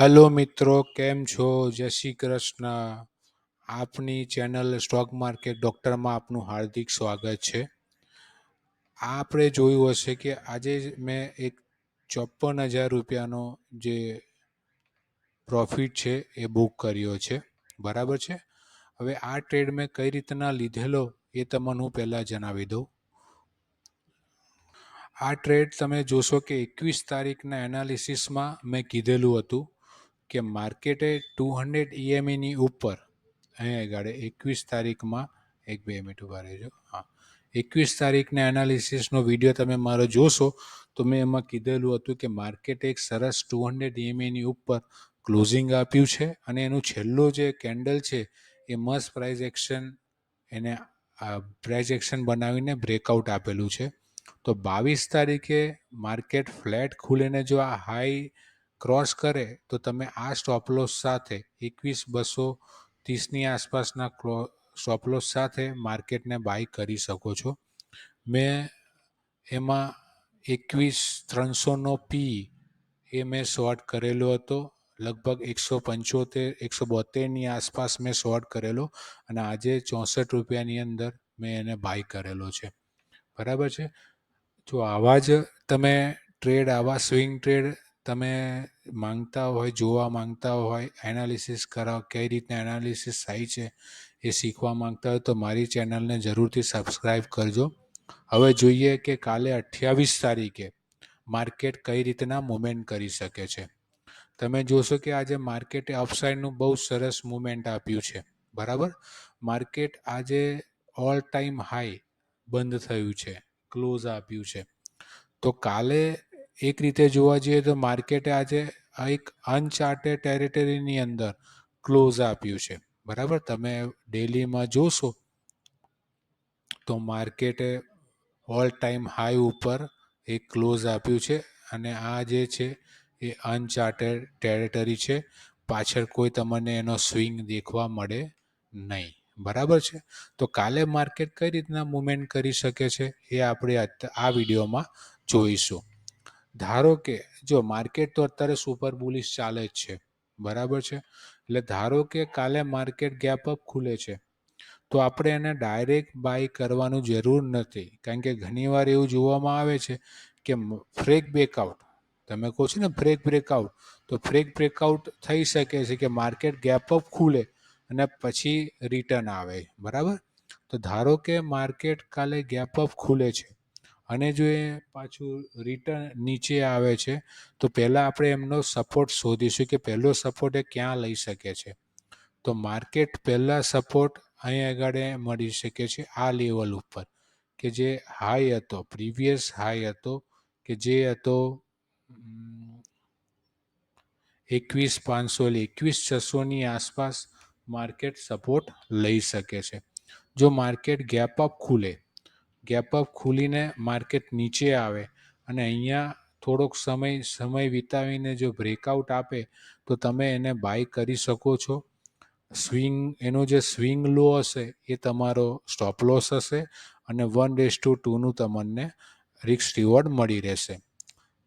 Hello મિત્રો, કેમ છો? જય શ્રી કૃષ્ણ. આપની ચેનલ સ્ટોક માર્કેટ ડૉક્ટરમાં આપનું હાર્દિક સ્વાગત છે. આપણે જોયું હશે કે આજે મેં એક ચોપન હજાર રૂપિયાનો જે પ્રોફિટ છે એ બુક કર્યો છે. બરાબર છે? હવે આ ટ્રેડ મેં કઈ રીતના લીધેલો એ તમને હું પહેલાં જણાવી દઉં. આ ટ્રેડ તમે જોશો કે એકવીસ તારીખના એનાલિસિસમાં મેં કીધેલું હતું કે માર્કેટે ટુ હંડ્રેડ ઈએમઈની ઉપર અહીંયા આગળ એકવીસ તારીખમાં, એક બે મિનિટ ઊભા રહેજો, હા. એકવીસ તારીખના એનાલિસિસનો વીડિયો તમે મારો જોશો, તો મેં એમાં કીધેલું હતું કે માર્કેટે એક સરસ ટુ હંડ્રેડ ઈએમઈની ઉપર ક્લોઝિંગ આપ્યું છે અને એનું છેલ્લું જે કેન્ડલ છે એ મસ્ત પ્રાઇઝ એક્શન, એને પ્રાઇઝ એક્શન બનાવીને બ્રેકઆઉટ આપેલું છે. તો બાવીસ તારીખે માર્કેટ ફ્લેટ ખુલીને જો આ હાઈ ક્રોસ કરે, તો તમે આ સ્ટોપલોસ સાથે એકવીસ બસો ત્રીસની આસપાસના ક્લો સ્ટોપલોસ સાથે માર્કેટને બાય કરી શકો છો. મેં એમાં એકવીસ ત્રણસોનો પી એ મેં શોર્ટ કરેલો હતો. લગભગ એકસો પંચોતેર, એકસો બોતેરની આસપાસ મેં શોર્ટ કરેલો અને આજે ચોસઠ રૂપિયાની અંદર મેં એને બાય કરેલો છે. બરાબર છે? જો આવા જ તમે ટ્રેડ, આવા સ્વિંગ ટ્રેડ તમે માંગતા હોય, જોવા માંગતા હોય, એનાલિસિસ કરાવ, કઈ રીતના એનાલિસિસ થાય છે એ શીખવા માંગતા હોય તો મારી ચેનલને જરૂરથી સબસ્ક્રાઈબ કરજો. હવે જોઈએ કે કાલે અઠ્યાવીસ તારીખે માર્કેટ કઈ રીતના મુમેન્ટ કરી શકે છે. તમે જોશો કે આજે માર્કેટે અપસાઇડનું બહુ સરસ મુમેન્ટ આપ્યું છે. બરાબર? માર્કેટ આજે ઓલ ટાઈમ હાઈ બંધ થયું છે. ક્લોઝ આપ્યું છે. તો કાલે એક રીતે જોવા જઈએ તો માર્કેટે આજે એક અનચાર્ટેડ ટેરિટરીની અંદર ક્લોઝ આપ્યું છે. બરાબર? તમે ડેલીમાં જોશો તો માર્કેટે ઓલ ટાઈમ હાઈ ઉપર એક ક્લોઝ આપ્યું છે અને આ જે છે એ અનચાર્ટેડ ટેરિટરી છે. પાછળ કોઈ તમને એનો સ્વિંગ દેખવા મળે નહીં. બરાબર છે? તો કાલે માર્કેટ કઈ રીતના મુમેન્ટ કરી શકે છે એ આપણે આ વિડીયોમાં જોઈશું. ધારો કે જો માર્કેટ તો અત્યારે સુપર બુલિશ ચાલે જ છે, બરાબર છે? એટલે ધારો કે કાલે માર્કેટ ગેપ અપ ખુલે છે, તો આપણે એને ડાયરેક્ટ બાય કરવાનું જરૂર નથી. કારણ કે ઘણીવાર એવું જોવામાં આવે છે કે ફ્રેક બ્રેકઆઉટ. તમે કહો છો ને ફ્રેક બ્રેકઆઉટ, તો ફ્રેક બ્રેકઆઉટ થઈ શકે છે કે માર્કેટ ગેપ અપ ખુલે અને પછી રિટર્ન આવે, બરાબર? તો ધારો કે માર્કેટ કાલે ગેપ અપ ખુલે છે અને જો એ પાછું રિટર્ન નીચે આવે છે, તો પહેલાં આપણે એમનો સપોર્ટ શોધીશું કે પહેલો સપોર્ટ એ ક્યાં લઈ શકે છે. તો માર્કેટ પહેલાં સપોર્ટ અહીં આગળ મળી શકે છે આ લેવલ ઉપર કે જે હાઈ હતો પ્રીવિયસ હાઈ હતો કે જે હતો એકવીસ પાંચસો એટલે એકવીસ છસોની આસપાસ માર્કેટ સપોર્ટ લઈ શકે છે. જો માર્કેટ ગેપ અપ ખુલે, ગેપ અપ ખુલીને માર્કેટ નીચે આવે અને અહીંયા થોડોક સમય સમય વિતાવીને જો બ્રેકઆઉટ આપે, તો તમે એને બાય કરી શકો છો. સ્વિંગ, એનો જે સ્વિંગ લો હશે, એ તમારો સ્ટોપ લોસ હશે અને વન ડેસ ટુ ટુનું તમને રિક્સ રિવોર્ડ મળી રહેશે.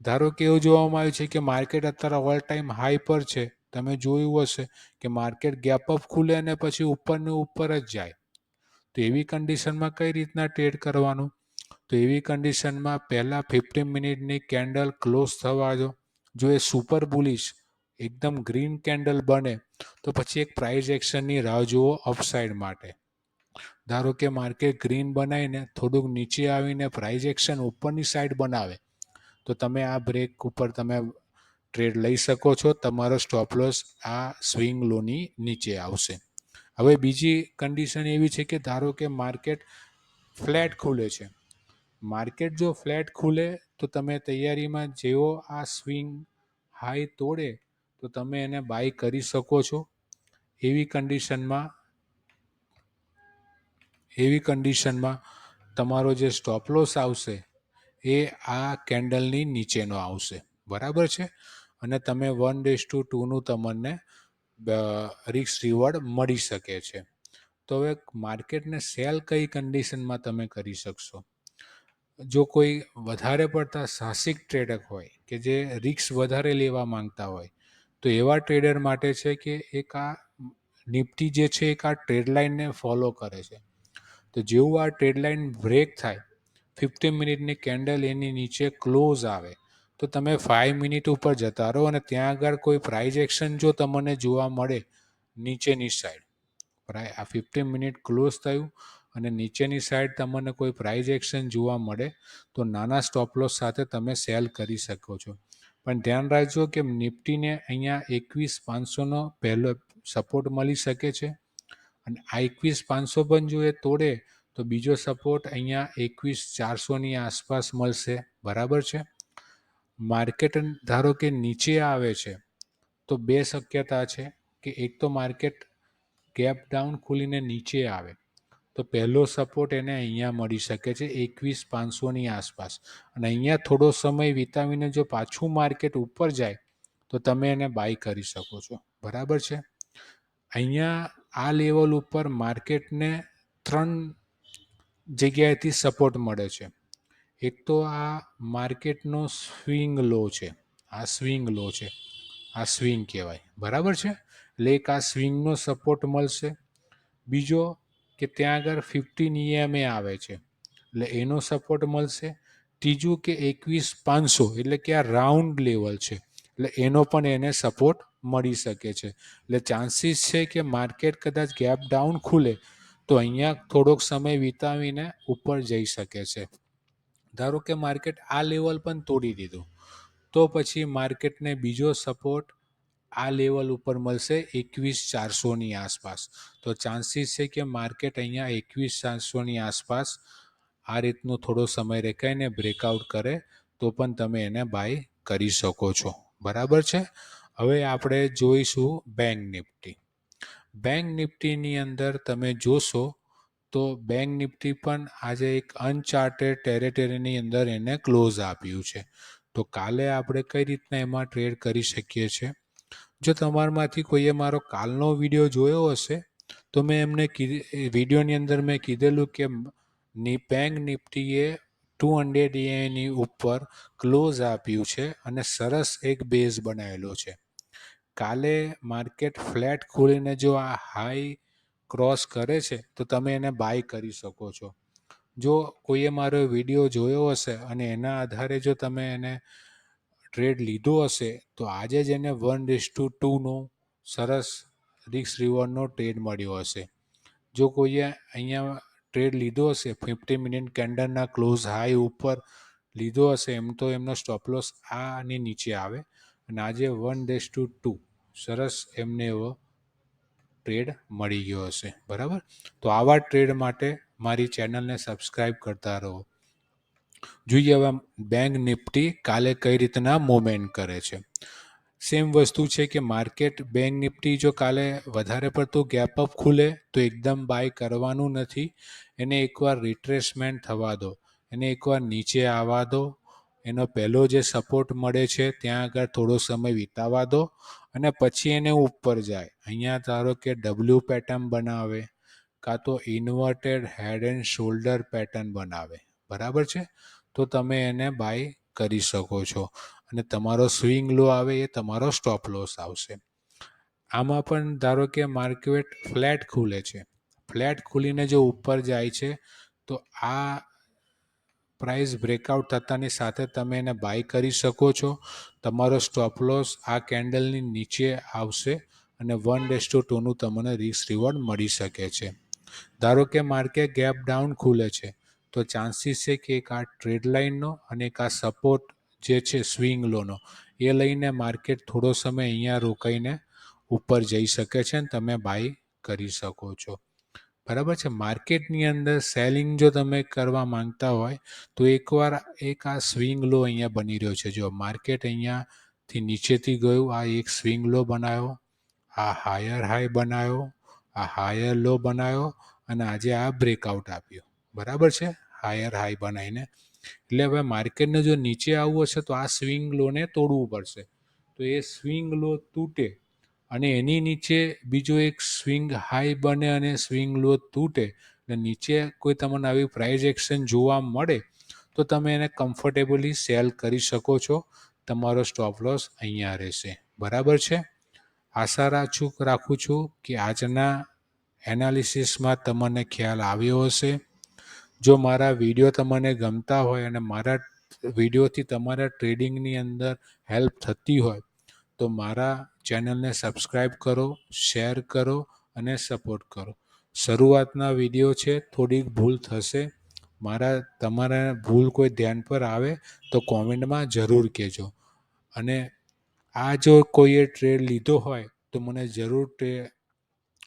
ધારો કે એવું જોવામાં આવ્યું છે કે માર્કેટ અત્યારે ઓલ ટાઈમ હાઈ પર છે તમે જોયું હશે કે માર્કેટ ગેપ અપ ખુલે અને પછી ઉપરને ઉપર જ જાય. તો એવી કન્ડિશનમાં કઈ રીતના ટ્રેડ કરવાનું? તો એવી કન્ડિશનમાં પહેલાં ફિફ્ટીન મિનિટની કેન્ડલ ક્લોઝ થવા દો. જો એ સુપર બુલિશ એકદમ ગ્રીન કેન્ડલ બને, તો પછી એક પ્રાઇઝ એક્શનની રાહ જુઓ અપસાઇડ માટે. ધારો કે માર્કેટ ગ્રીન બનાવીને થોડુંક નીચે આવીને પ્રાઇઝ એક્શન ઉપરની સાઈડ બનાવે, તો તમે આ બ્રેક ઉપર તમે ટ્રેડ લઈ શકો છો. તમારો સ્ટોપ લોસ આ સ્વિંગ લોની નીચે આવશે. હવે બીજી કન્ડિશન એવી છે કે ધારો કે માર્કેટ ફ્લેટ ખુલે છે. માર્કેટ જો ફ્લેટ ખુલે તો તમે તૈયારીમાં જેવો આ સ્વિંગ હાઈ તોડે તો તમે એને બાય કરી શકો છો. એવી કન્ડિશનમાં એવી કન્ડિશનમાં તમારો જે સ્ટોપ લોસ આવશે એ આ કેન્ડલની નીચેનો આવશે. બરાબર છે? અને તમે વન ડેઝ ટુ ટુનું તમને રિક્સ રિવોર્ડ મળી શકે છે. તો હવે માર્કેટને સેલ કઈ કન્ડિશનમાં તમે કરી શકશો? જો કોઈ વધારે પડતા સાહસિક ટ્રેડર હોય કે જે રિક્સ વધારે લેવા માંગતા હોય, તો એવા ટ્રેડર માટે છે કે એક આ નિફ્ટી જે છે એક આ ટ્રેડ લાઇનને ફોલો કરે છે. તો જેવું આ ટ્રેડ લાઇન બ્રેક થાય ફિફ્ટીન મિનિટની કેન્ડલ એની નીચે ક્લોઝ આવે તો તમે ફાઇવ મિનિટ ઉપર જતા રહો અને ત્યાં આગળ કોઈ પ્રાઇઝ એક્શન જો તમને જોવા મળે નીચેની સાઈડ પ્રાય આ ફિફ્ટીન મિનિટ ક્લોઝ થયું અને નીચેની સાઈડ તમને કોઈ પ્રાઇઝ એક્શન જોવા મળે તો નાના સ્ટોપ લોસ સાથે તમે સેલ કરી શકો છો. પણ ધ્યાન રાખજો કે નિફ્ટીને અહીંયા એકવીસ પાંચસોનો પહેલો સપોર્ટ મળી શકે છે. અને આ એકવીસ પાંચસો પણ જો એ તોડે તો બીજો સપોર્ટ અહીંયા એકવીસ ચારસોની આસપાસ મળશે. બરાબર છે? માર્કેટ ધારો કે નીચે આવે છે, તો બે શક્યતા છે કે એક તો માર્કેટ ગેપ ડાઉન ખુલીને નીચે આવે. તો પહેલો સપોર્ટ એને અહીંયા મળી શકે છે એકવીસ પાંચસોની આસપાસ. અને અહીંયા થોડો સમય વિતાવીને જો પાછું માર્કેટ ઉપર જાય, તો તમે એને બાય કરી શકો છો. બરાબર છે? અહીંયા આ લેવલ ઉપર માર્કેટને ત્રણ જગ્યાએથી સપોર્ટ મળે છે. એક તો આ માર્કેટનો સ્વિંગ લો છે. આ સ્વિંગ લો છે. આ સ્વિંગ કહેવાય. બરાબર છે? એટલે એક આ સ્વિંગનો સપોર્ટ મળશે. બીજો કે ત્યાં આગળ ફિફ્ટીન ઈએમએ આવે છે. એટલે એનો સપોર્ટ મળશે. ત્રીજું કે એકવીસ પાંચસો એટલે કે આ રાઉન્ડ લેવલ છે. એટલે એનો પણ એને સપોર્ટ મળી શકે છે. એટલે ચાન્સીસ છે કે માર્કેટ કદાચ ગેપ ડાઉન ખુલે, તો અહીંયા થોડોક સમય વિતાવીને ઉપર જઈ શકે છે. ધારો કે માર્કેટ આ લેવલ પણ તોડી દીધું, તો પછી માર્કેટને બીજો સપોર્ટ આ લેવલ ઉપર મળશે એકવીસ ચારસોની આસપાસ. તો ચાન્સીસ છે કે માર્કેટ અહીંયા એકવીસ ચારસોની આસપાસ આ રીતનો થોડો સમય રેખાઈને બ્રેકઆઉટ કરે, તો પણ તમે એને બાય કરી શકો છો. બરાબર છે? હવે આપણે જોઈશું બેંક નિફ્ટી બેંક નિફ્ટીની અંદર તમે જોશો તો બેંક નિફ્ટી પણ આજે એક અનચાર્ટેડ ટેરેટરીની અંદર એને ક્લોઝ આપ્યું છે. તો કાલે આપણે કઈ રીતના એમાં ટ્રેડ કરી શકીએ છીએ? જો તમારામાંથી કોઈએ મારો કાલનો વીડિયો જોયો હશે, તો મેં એમને વિડીયોની અંદર મેં કીધેલું કે બેંક નિફ્ટીએ ટુ હંડ્રેડ એની ઉપર ક્લોઝ આપ્યું છે અને સરસ એક બેઝ બનાવેલો છે. કાલે માર્કેટ ફ્લેટ ખોલીને જો આ હાઈ ક્રોસ કરે છે, તો તમે એને બાય કરી શકો છો. જો કોઈએ મારો વીડિયો જોયો હશે અને એના આધારે જો તમે એને ટ્રેડ લીધો હશે, તો આજે જ એને વન ડિસ ટુ ટુનો સરસ રિક્સ રિવોર્ડનો ટ્રેડ મળ્યો હશે. જો કોઈએ અહીંયા ટ્રેડ લીધો હશે ફિફ્ટી મિનિટ કેન્ડલના ક્લોઝ હાઈ ઉપર લીધો હશે, એમ તો એમનો સ્ટોપલોસ આની નીચે આવે. અને આજે વન ડેસ ટુ ટુ સરસ એમને એવો ટ્રેડ મળી ગયો હશે, બરાબર? તો આવા ટ્રેડ માટે મારી ચેનલને સબસ્ક્રાઈબ કરતા રહો. જોઈએ હવે બેંક નિફ્ટી કાલે કઈ રીતના મૂવમેન્ટ કરે છે. સેમ વસ્તુ છે કે માર્કેટ બેંક નિફ્ટી જો કાલે વધારે પડતું ગેપ અપ ખુલે, તો એકદમ બાય કરવાનું નથી. એને એકવાર રિટ્રેસમેન્ટ થવા દો. એને એકવાર નીચે આવવા દો. એનો પહેલો જે સપોર્ટ મળે છે, ત્યાં આગળ થોડો સમય વિતાવા દો. અને પછી એને ઉપર જાય. અહીંયા ધારો કે ડબલ્યુ પેટર્ન બનાવે, કાં તો inverted head and shoulder pattern બનાવે. બરાબર છે? તો તમે એને બાય કરી શકો છો. અને તમારો સ્વિંગ લો આવે એ તમારો સ્ટોપ લોસ આવશે. આમાં પણ ધારો કે માર્કેટ ફ્લેટ ખુલે છે. ફ્લેટ ખુલીને જો ઉપર જાય છે, તો આ પ્રાઇસ બ્રેકઆઉટ થતાની સાથે તમે એને બાય કરી શકો છો. તમારો સ્ટોપ લોસ આ કેન્ડલની નીચે આવશે અને વન ડેસ ટુ ટુનું તમને રિસ્ક રિવોર્ડ મળી શકે છે. ધારો કે માર્કેટ ગેપ ડાઉન ખુલે છે, તો ચાન્સીસ છે કે એક આ ટ્રેડ લાઇનનો અને એક આ સપોર્ટ જે છે સ્વિંગ લોનો એ લઈને માર્કેટ થોડો સમય અહીંયા રોકાઈને ઉપર જઈ શકે છે અને તમે બાય કરી શકો છો. બરાબર છે? માર્કેટની અંદર સેલિંગ જો તમે કરવા માંગતા હોય, તો એકવાર એક આ સ્વિંગ લો અહીંયા બની રહ્યો છે. જો માર્કેટ અહીંયાથી નીચેથી ગયું, આ એક સ્વિંગ લો બનાવ્યો આ હાયર હાઈ બનાવ્યો આ હાયર લો બનાવ્યો અને આજે આ બ્રેકઆઉટ આપ્યો. બરાબર છે? હાયર હાઈ બનાવીને. એટલે હવે માર્કેટને જો નીચે આવવું હશે તો આ સ્વિંગ લોને તોડવું પડશે. તો એ સ્વિંગ લો તૂટે અને એની નીચે બીજો એક સ્વિંગ હાઈ બને અને સ્વિંગ લો તૂટે અને નીચે કોઈ તમને આવી પ્રાઇઝ એક્શન જોવા મળે, તો તમે એને કમ્ફર્ટેબલી સેલ કરી શકો છો. તમારો સ્ટોપ લોસ અહીંયા રહેશે. બરાબર છે? આશા રાખું રાખું છું કે આજના એનાલિસિસમાં તમને ખ્યાલ આવ્યો હશે. જો મારા વીડિયો તમને ગમતા હોય અને મારા વિડીયોથી તમારા ટ્રેડિંગની અંદર હેલ્પ થતી હોય તો મારા ચેનલને સબસ્ક્રાઈબ કરો, શેર કરો અને સપોર્ટ કરો. શરૂઆતના વીડિયો છે, થોડીક ભૂલ થશે. મારા, તમારા ભૂલ કોઈ ધ્યાન પર આવે તો કોમેન્ટમાં જરૂર કહેજો. અને આ જો કોઈએ ટ્રેડ લીધો હોય તો મને જરૂર તે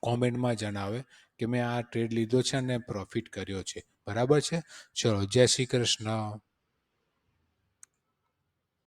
કોમેન્ટમાં જણાવે કે મેં આ ટ્રેડ લીધો છે અને પ્રોફિટ કર્યો છે. બરાબર છે? ચલો, જય શ્રી કૃષ્ણ.